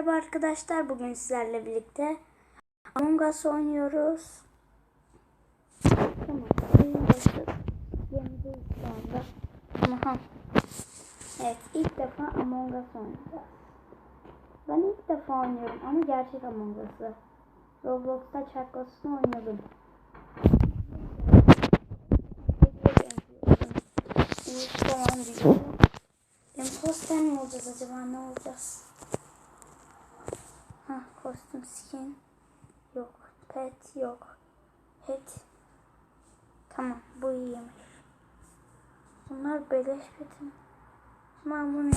Merhaba arkadaşlar. Bugün sizlerle birlikte Among Us oynuyoruz. Tamam. Evet. ilk defa Among Us oynayacağız. Ben ilk defa oynuyorum ama gerçek Among Us'ı. Roblox'ta çaklasını oynadım. Falan diyor. Imposter mi olacağız acaba ne olacağız? Ha kostüm skin yok. Pet yok. Pet. Tamam bu iyiymiş. Bunlar beleş petim.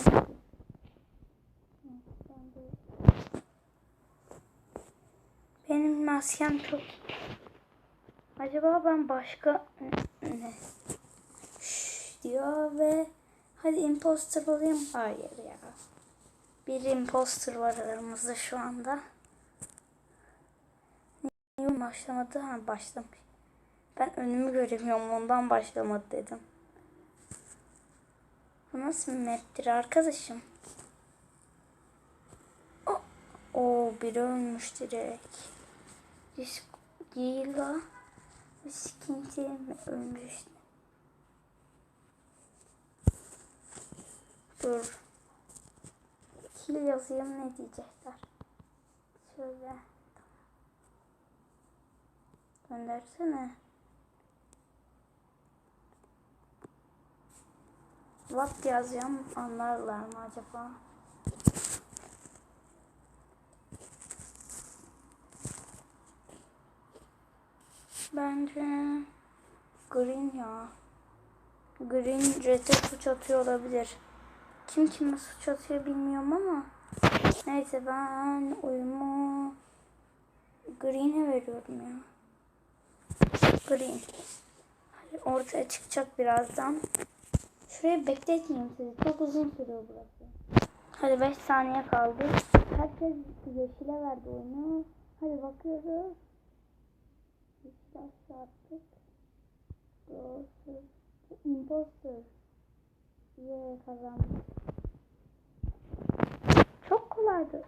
Yapayım. Ben de- Benim maskem çok. Acaba ben başka ne? Şş diyor ve hadi imposter olayım. Hayır ya. Bir imposter var aramızda şu anda. Niye başlamadı? Ha başlamış. Ben önümü göremiyorum ondan başlamadı dedim. Bu nasıl bir maptir arkadaşım? O, o biri ölmüş direkt. Gila Skinty mi ölmüş? Dur. Kill yazayım ne diyecekler. Şöyle. Göndersene. What yazacağım anlarlar mı acaba? Bence Green ya. Green Red'e suç atıyor olabilir. Kim kime suç atıyor bilmiyorum ama. Neyse ben oyumu Green'e veriyorum ya. Green. Ortaya çıkacak birazdan. Şurayı bekletmeyeyim sizi. Çok uzun sürüyor burası. Hadi 5 saniye kaldı. Herkes yeşile verdi oyunu. Hadi bakıyoruz. İşte attık. Doğru. Imposter. Ye kazandık. Çok kolaydı.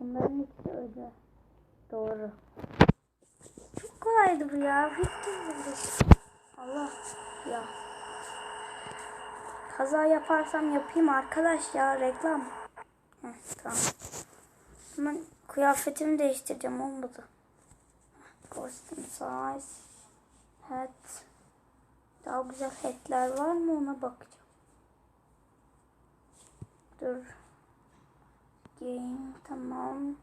Bunların ikisi öyle. Doğru. Çok kolaydı bu ya. Bitti burası. Allah ya. Kaza yaparsam yapayım arkadaş ya reklam. Heh, tamam. Hemen kıyafetimi değiştireceğim olmadı. Costume size. Hat. Daha güzel hatler var mı ona bakacağım. Dur. Game tamam.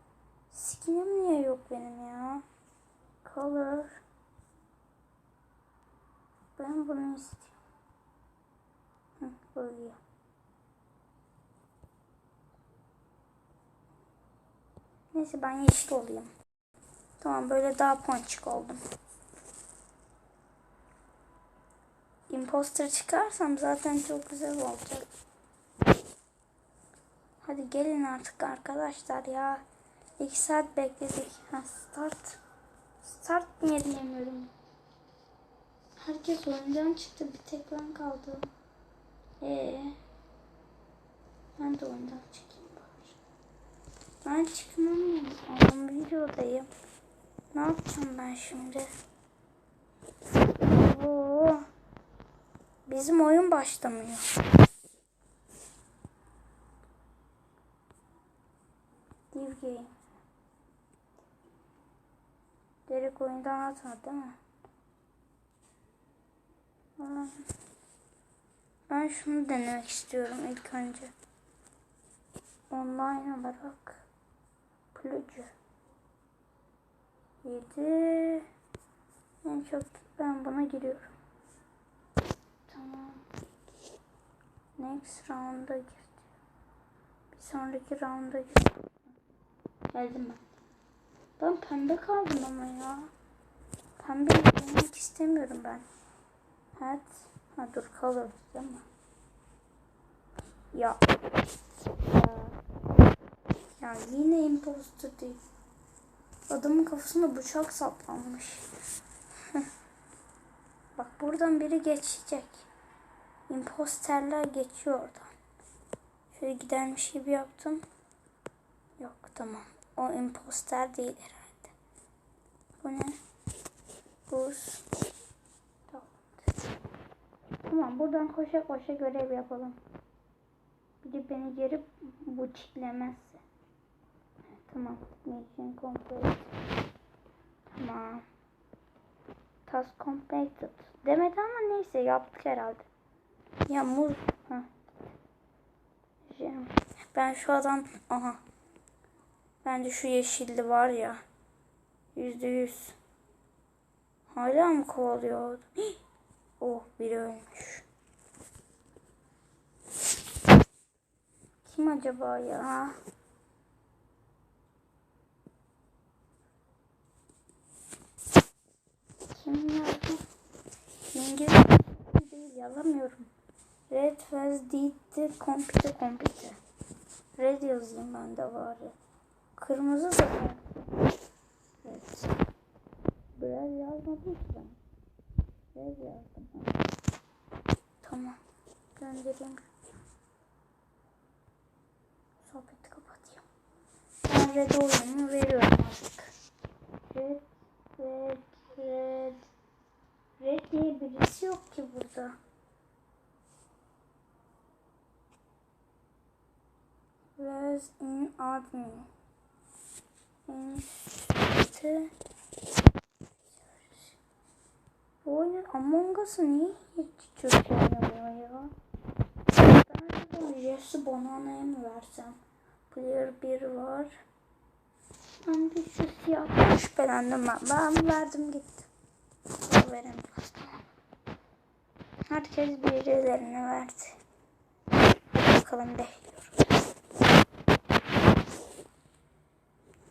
Skinim niye yok benim ya? Color. Ben bunu istiyorum. Hı, böyle. Neyse ben yeşil olayım. Tamam böyle daha ponçik oldum. Imposter çıkarsam zaten çok güzel olacak. Hadi gelin artık arkadaşlar ya. İki saat bekledik. Ha, start. Start niye diyemiyorum. Herkes oyundan çıktı. Bir tek ben kaldım. Ee, ben de oyundan çıkayım bari. Ben çıkmam. Ama videodayım. Ne yapacağım ben şimdi? Oo. Bizim oyun başlamıyor. Oyundan atmadı değil mi? Ben şunu denemek istiyorum ilk önce. Online olarak. Plucu. 7 En çok ben buna giriyorum. Tamam. Next round'a girdim. Bir sonraki round'a girdim. Geldim ben. Ben pembe kaldım ama ya. Pembe yemek istemiyorum ben. Evet. Ha dur color değil mi? Ya. Ya, ya yine imposter değil. Adamın kafasına bıçak saplanmış. Bak buradan biri geçecek. Imposterler geçiyor oradan. Şöyle gidermiş gibi yaptım. Yok tamam. O imposter değil herhalde. Bu ne? Buz. Tamam. Buradan koşa koşa görev yapalım. Bir de beni geri bu çitlemezse. Tamam. Mission complete. Tamam. Task completed. Demedi ama neyse yaptık herhalde. Ya muz. Ben şu adam aha. Bence şu yeşilli var ya. Yüzde yüz. Hala mı kovalıyor? Oh biri ölmüş. Kim acaba ya? Kim yazdı? İngilizce değil yazamıyorum. Red was did the computer computer. Red yazayım ben de bari. Kırmızı da. Biraz yazmadım ki ben. Red yazdım. Tamam. Göndereyim. Sohbeti kapatayım. Ben red oyunu veriyorum artık. Red, red, red. Red diye birisi yok ki burada. Was in admin. İşte. Oyun Among Us'ı niye hiç çocuk oynamıyor ya? Ben de Jesse Banana'ya mı versem? Player 1 var. Ben bir şu siyahtan şüphelendim ben. Ben verdim gitti. Tamam. Herkes birilerine verdi. Bakalım bekliyoruz.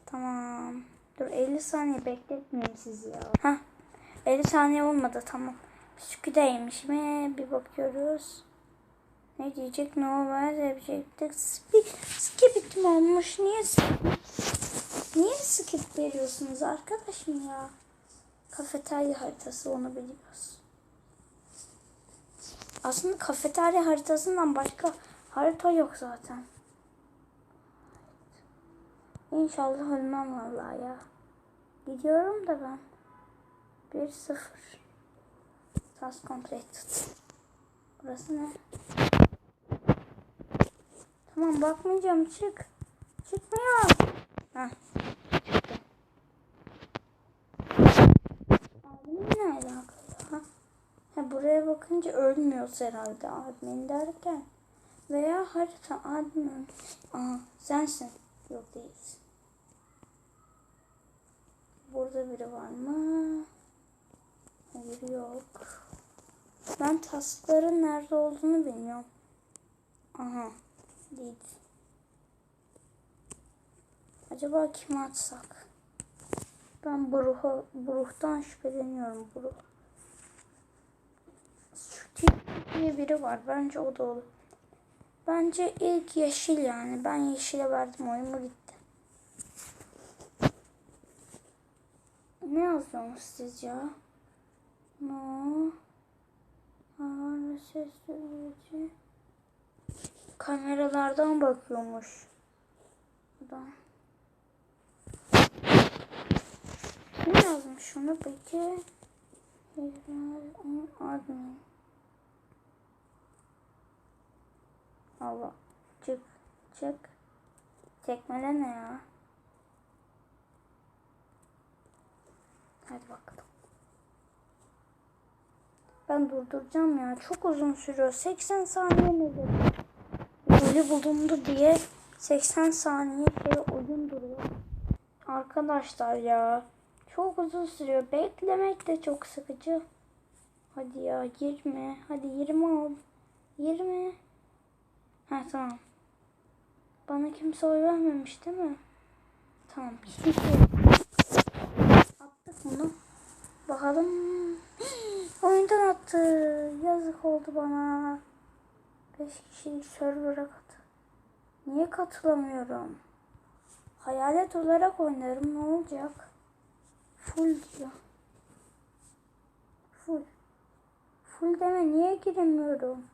Tamam. Dur 50 saniye bekletmeyeyim sizi ya. Hah. 50 saniye olmadı tamam. Bisküdeymiş mi? Bir bakıyoruz. Ne diyecek? Ne var? Yapacaktık. Skip, skip mi olmuş? Niye? Niye skip veriyorsunuz arkadaşım ya? Kafeterya haritası onu biliyoruz. Aslında kafeterya haritasından başka harita yok zaten. İnşallah ölmem vallahi ya. Gidiyorum da ben. 1-0. Task completed. Burası ne? Tamam bakmayacağım çık. Çıkmıyor. Heh. Çıktı. Admin ne alaka ya? Ha, buraya bakınca ölmüyoruz herhalde admin derken. Veya harita admin. Aa sensin. Yok değilsin. Burada biri var mı? Hayır yok. Ben taskların nerede olduğunu bilmiyorum. Aha. Değil. Acaba kime atsak? Ben Bruh'a, Bruh'tan şüpheleniyorum. Bruh. Şu diye biri var. Bence o da olur. Bence ilk yeşil yani. Ben yeşile verdim oyumu gitti. Ne yazıyorsunuz siz No. Ağır ses duyucu. Kameralardan bakıyormuş. Buradan. Kim yazmış onu peki? Admin. Allah. Çık. Çık. Tekmele ne ya? Hadi bakalım. Ben durduracağım ya. Çok uzun sürüyor. 80 saniye nedir? Böyle bulundu diye 80 saniye şey oyun duruyor. Arkadaşlar ya. Çok uzun sürüyor. Beklemek de çok sıkıcı. Hadi ya 20. Hadi 20 al. 20. Ha tamam. Bana kimse oy vermemiş değil mi? Tamam. Kimse Attık bunu. Bakalım. Oyundan attı. Yazık oldu bana. 5 kişilik server'a kat. Niye katılamıyorum? Hayalet olarak oynarım. Ne olacak? Full diyor. Full. Full deme niye giremiyorum?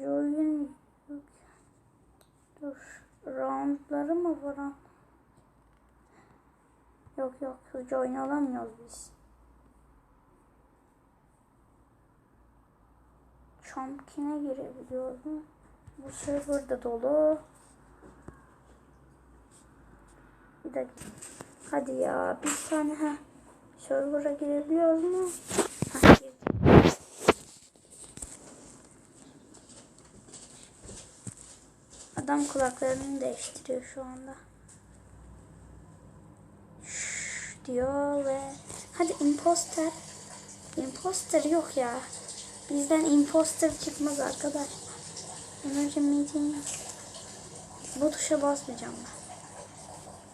Oyun Dur. roundları mı var? Yok yok join olamıyoruz biz. Chumpkin'e girebiliyoruz mu? Bu serverda dolu. Bir dakika. Hadi ya bir tane ha. Server'a girebiliyoruz mu? Adam kulaklarını değiştiriyor şu anda. Diyor ve hadi imposter. Imposter yok ya. Bizden imposter çıkmaz arkadaş. Enerji meeting. Bu tuşa basmayacağım ben.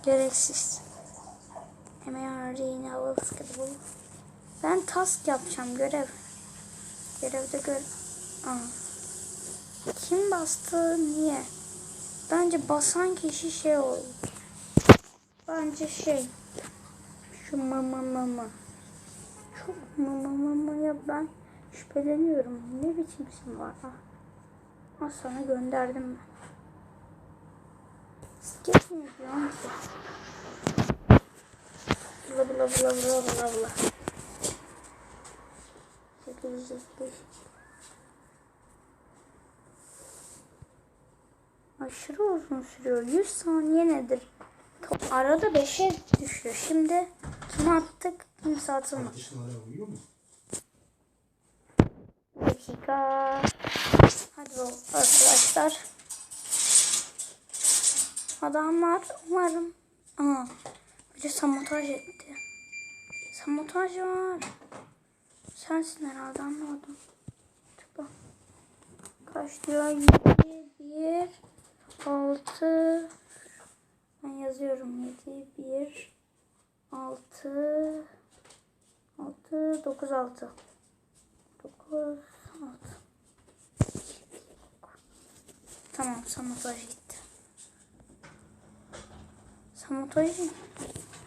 Gereksiz. Havalı bu. Ben task yapacağım görev. Görevde gör. Aa. Kim bastı? Niye? Bence basan kişi şey oldu. Bence şey. Şu mama mama. Çok mama mama ya ben şüpheleniyorum. Ne biçim isim var ha? Az sonra gönderdim ben. Skip mi diyorum ki? Bla bla bla bla bla bla. 805 Aşırı uzun sürüyor. 100 saniye nedir? Arada 5'e düşüyor. Şimdi kim attık? Kimse atılmadı. Uyuyor mu? dakika. Hadi bakalım arkadaşlar. Adamlar umarım. Aa, bir de sabotaj etti. Sabotaj var. Sensin herhalde anlamadım. Tıkla. Kaç diyor? 7, 1, 6. Ben yazıyorum 7, 1, 6, 6, 9, 6. 9, 6. Tamam sabotaj gitti. Sabotaj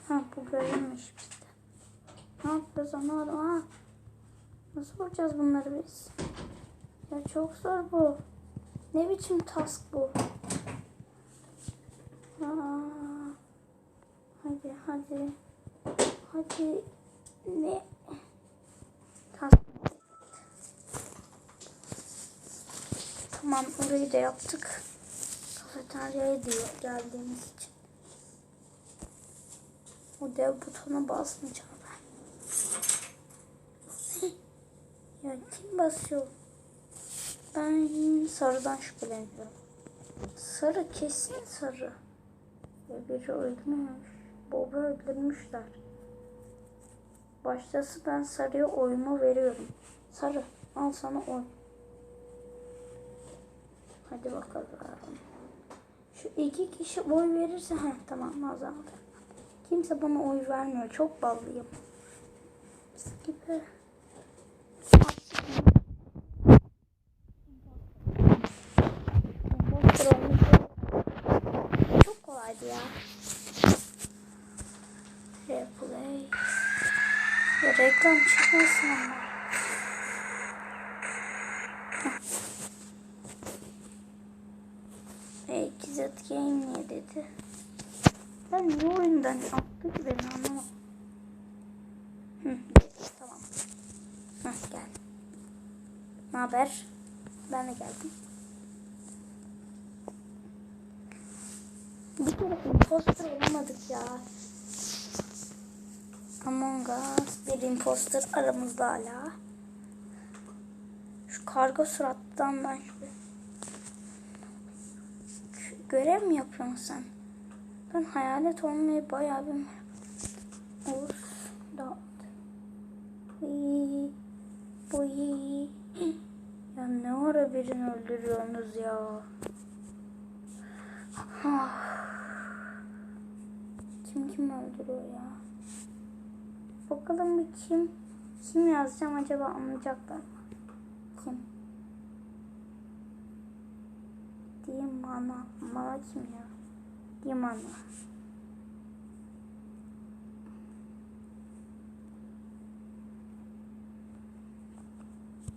Ha bu görünmüş bizde. Ne yapacağız anlamadım ha. Nasıl vuracağız bunları biz? Ya çok zor bu. Ne biçim task bu? Aa, hadi hadi. Ne? Tamam orayı da yaptık. Kafeteryaya diyor geldiğimiz için. O dev butona basmayacağım ben. ya kim basıyor? Ben sarıdan şüpheleniyorum. Sarı kesin sarı. Ya biri öldürmüş. Bob'u öldürmüşler. Baştası ben sarıya oyumu veriyorum. Sarı al sana oy. Hadi bakalım. Şu iki kişi oy verirse heh, tamam azaldı. Kimse bana oy vermiyor. Çok ballıyım. Gibi. Imposter olmuş. Çok kolaydı ya. Replay. Ya reklam çıkmasın ama. E, Kizet Game niye dedi? Ben niye oyundan attı ki beni anlamadım. Hı, tamam. Heh, gel. Ne haber? Ben de geldim. Bir kere imposter olamadık ya. Among Us bir imposter aramızda hala. Şu karga surattan ben. Şu görev mi yapıyorsun sen? Ben hayalet olmayı bayağı bir Oğuz da İyi. Bu. Ya ne ara birini öldürüyorsunuz ya? Ah. Kim kim öldürüyor ya? Bakalım bir kim kim yazacağım acaba anlayacaklar mı? Kim? Dimana. Mana kim ya? Dimana.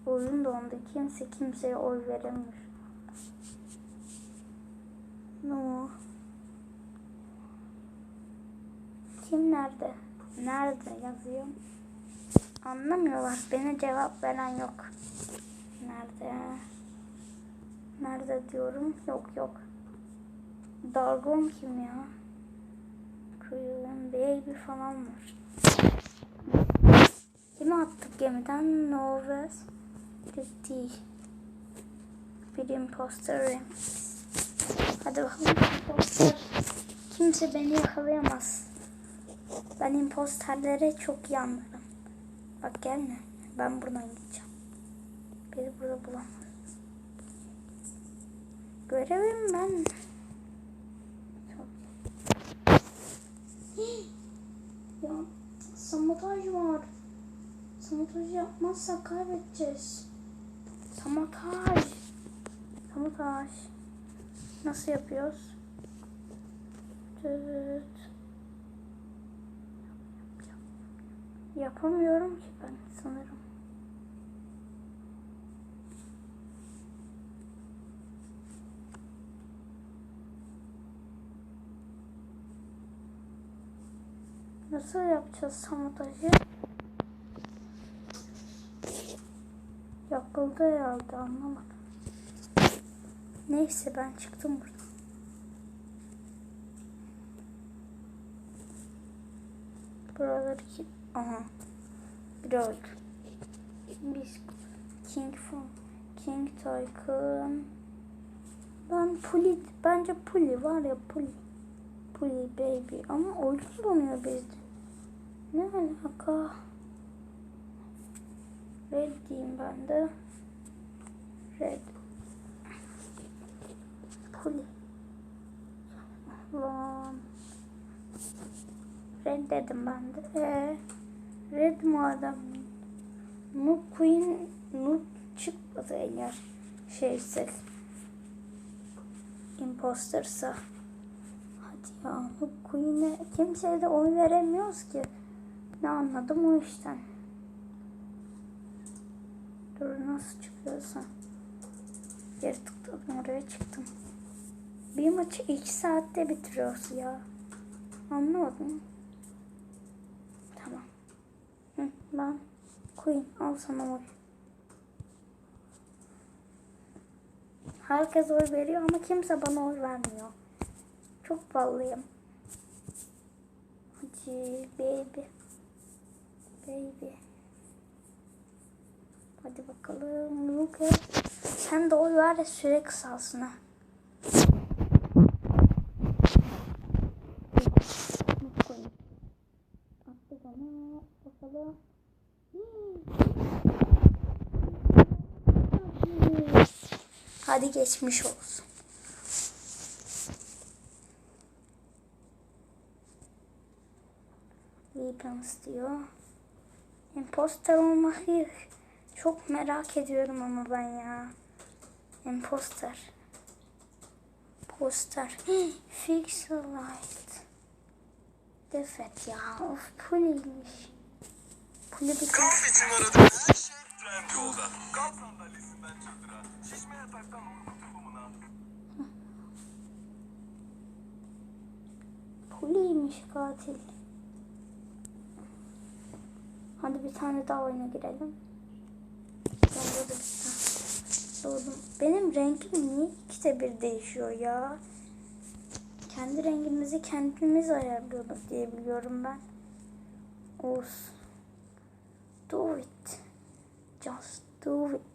Oyun dondu. Kimse kimseye oy veremiyor. No. Bakayım nerede? Yazıyor? Anlamıyorlar. Bana cevap veren yok. Nerede? Nerede diyorum? Yok yok. Dalgon kim ya? Kuyruğun baby falan var. Kimi attık gemiden? Noves. Değil. Bir imposter. Hadi bakalım. Kimse beni yakalayamaz. Ben imposterlere çok iyi anlarım. Bak gelme. Ben buradan gideceğim. Beni burada bulamaz. Görevim ben. Ya sabotaj var. Sabotaj yapmazsak kaybedeceğiz. Sabotaj. Sabotaj. Nasıl yapıyoruz? Düt. Yapamıyorum ki ben sanırım. Nasıl yapacağız sabotajı? Yapıldı herhalde anlamadım. Neyse ben çıktım buradan. Buraları ki... Aha. Öldü. Biz King from King Tycoon. Ben Puli, bence Puli var ya Puli. Puli baby ama oyun bulamıyor bizde. Ne alaka? Red diyeyim ben de. Red. Puli. Lan. Red dedim ben de. Ee, red madem. Noob Queen Noob çıkmadı eğer şeyse. Impostersa. Hadi ya Noob Queen'e kimseye de oy veremiyoruz ki. Ne anladım o işten. Dur nasıl çıkıyorsa. Geri tıkladım oraya çıktım. Bir maçı iki saatte bitiriyoruz ya. Anlamadım. Tamam. Ben Queen al sana oy. Herkes oy veriyor ama kimse bana oy vermiyor. Çok ballıyım. Hadi baby. Baby. Hadi bakalım. Luke. Sen de oy ver de süre kısalsın ha. Bakalım. Hadi geçmiş olsun. Weapons diyor. Imposter olmayı çok merak ediyorum ama ben ya. Imposter. Poster. Fix a light. Defet ya. Of puliymiş. Puli bir. Kamp için aradığın her şey trend yolda. Kamp sandalyesinden çadıra, şişme yataktan uyku tulumuna. Puliymiş katil. Hadi bir tane daha oyuna girelim. Ben doğdum. Benim rengim niye ikide bir değişiyor ya? Kendi rengimizi kendimiz ayarlıyorduk diye biliyorum ben. Olsun. Do it. Just do it.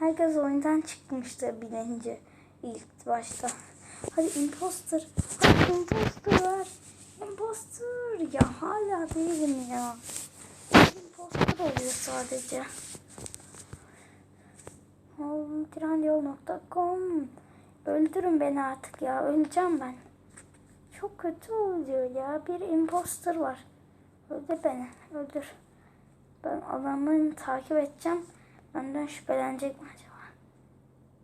Herkes oyundan çıkmıştı bilince ilk başta. Hadi imposter. Hadi imposter var. Imposter. Ya hala değilim ya. Imposter oluyor sadece. Trendyol.com Öldürün beni artık ya. Öleceğim ben. Çok kötü oluyor ya. Bir imposter var. Öldür beni. Öldür. Ben adamlarını takip edeceğim. Benden şüphelenecek mi acaba?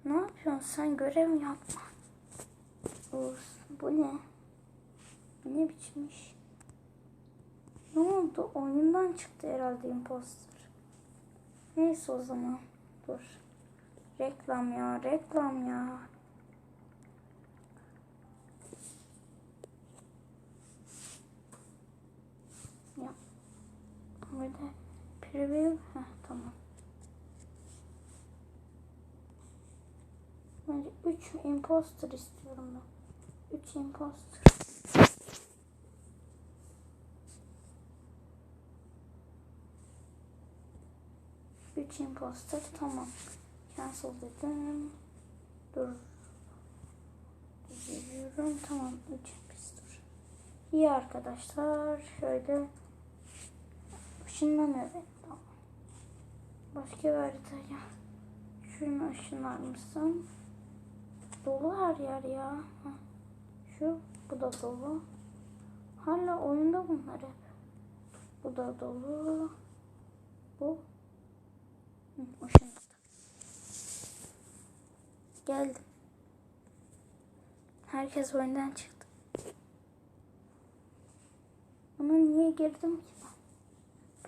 Ne yapıyorsun sen? Görev yapma. Olsun. Bu ne? Bu ne biçmiş? Ne oldu? Oyundan çıktı herhalde imposter. Neyse o zaman. Dur. Reklam ya, reklam ya. Ya. Burada preview. Heh. Bence 3 imposter istiyorum ben. 3 imposter. Üç imposter tamam. Cancel dedim. Dur. Geliyorum. Tamam. Üç imposter. İyi arkadaşlar. Şöyle ışınlanıyor beni. Tamam. Başka bir haritaya. Şunu ışınlar mısın? Dolu her yer ya. Şu bu da dolu. Hala oyunda bunlar hep. Bu da dolu. Bu. Hı, ışınladı. Geldim. Herkes oyundan çıktı. Ama niye girdim ki ben?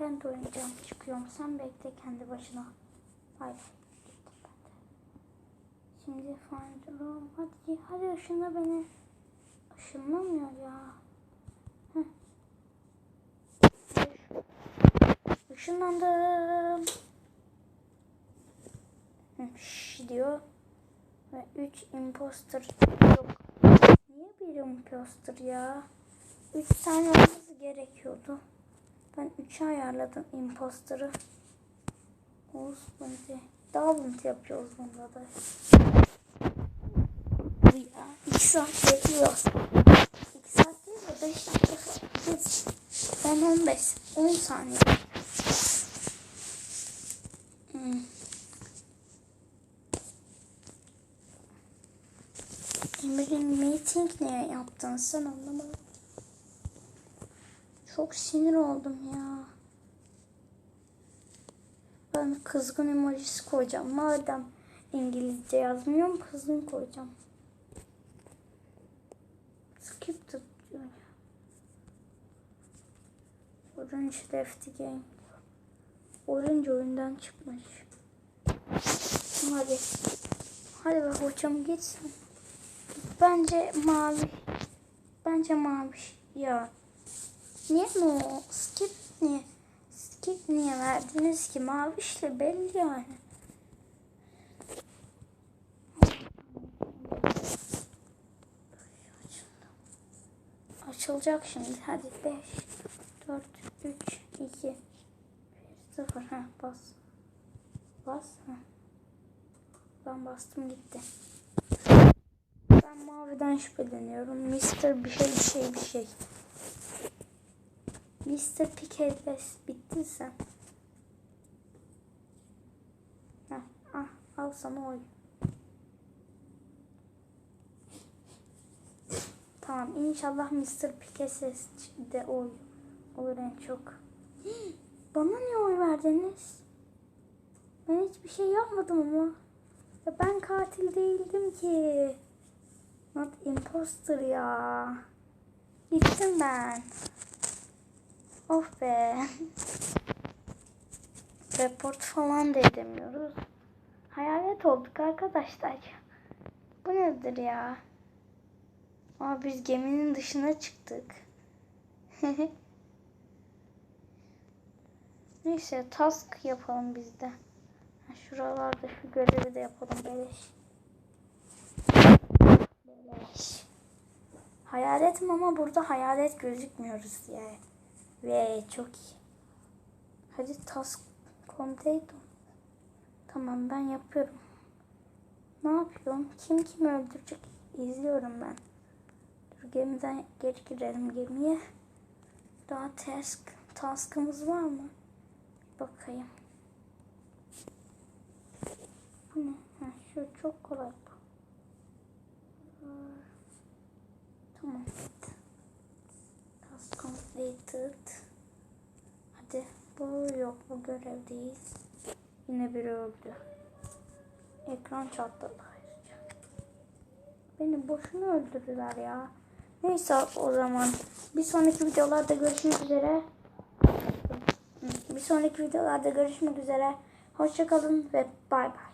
Ben de oynayacağım. Çıkıyorum. Sen bekle kendi başına. Bay bay. Gittim ben de. Şimdi room. Hadi, hadi ışınla beni. Işınlamıyor ya. Heh. Işınlandım. Şş diyor. Ve 3 imposter yok. Niye bir imposter ya? 3 tane olması gerekiyordu. Ben 3'e ayarladım imposter'ı. Oğuz bunti. Daha bunti yapıyoruz bunda da. Ya 2 saat bekliyoruz. 2 saat değil de 5 dakika. Biz- Ben 15. 10 saniye. Hmm. Emir'in meeting niye yaptın sen anlamadım. Çok sinir oldum ya. Ben kızgın emojisi koyacağım. Madem İngilizce yazmıyorum kızgın koyacağım. Skip the. Orange left game. Orange oyundan çıkmış. Hadi. Hadi be hocam gitsin. Bence mavi. Bence mavi. Ya. Niye no? Skip niye? Niye verdiniz ki? Mavi işte belli yani. Açılacak şimdi. Hadi 5, 4, 3, 2, 1, 0. Ha bas. Bas. Ha. Ben bastım gitti. Ben maviden şüpheleniyorum. Mister bir şey bir şey bir şey. Mr. Pickles bittin sen. Heh, ah, al sana oy. Tamam inşallah Mr. Pickles de oy olur en çok. Bana niye oy verdiniz? Ben hiçbir şey yapmadım ama. Ya ben katil değildim ki. Not imposter ya. Gittim ben. Of be. Report falan da edemiyoruz. Hayalet olduk arkadaşlar. Bu nedir ya? Aa biz geminin dışına çıktık. Neyse task yapalım biz de. Şuralarda şu görevi de yapalım beleş. Beleş. Hayaletim ama burada hayalet gözükmüyoruz yani. Ve çok iyi. Hadi task complete. Tamam ben yapıyorum. Ne yapıyorum? Kim kimi öldürecek? İzliyorum ben. Dur gemiden geri girelim gemiye. Daha task, taskımız var mı? Bir bakayım. Bu ne? Ha, şu çok kolay. Tamam. Task completed. Hadi. Bu yok. Bu görev değil. Yine biri öldü. Ekran çatladı ayrıca. Beni boşuna öldürdüler ya. Neyse o zaman. Bir sonraki videolarda görüşmek üzere. Bir sonraki videolarda görüşmek üzere. Hoşçakalın ve bay bay.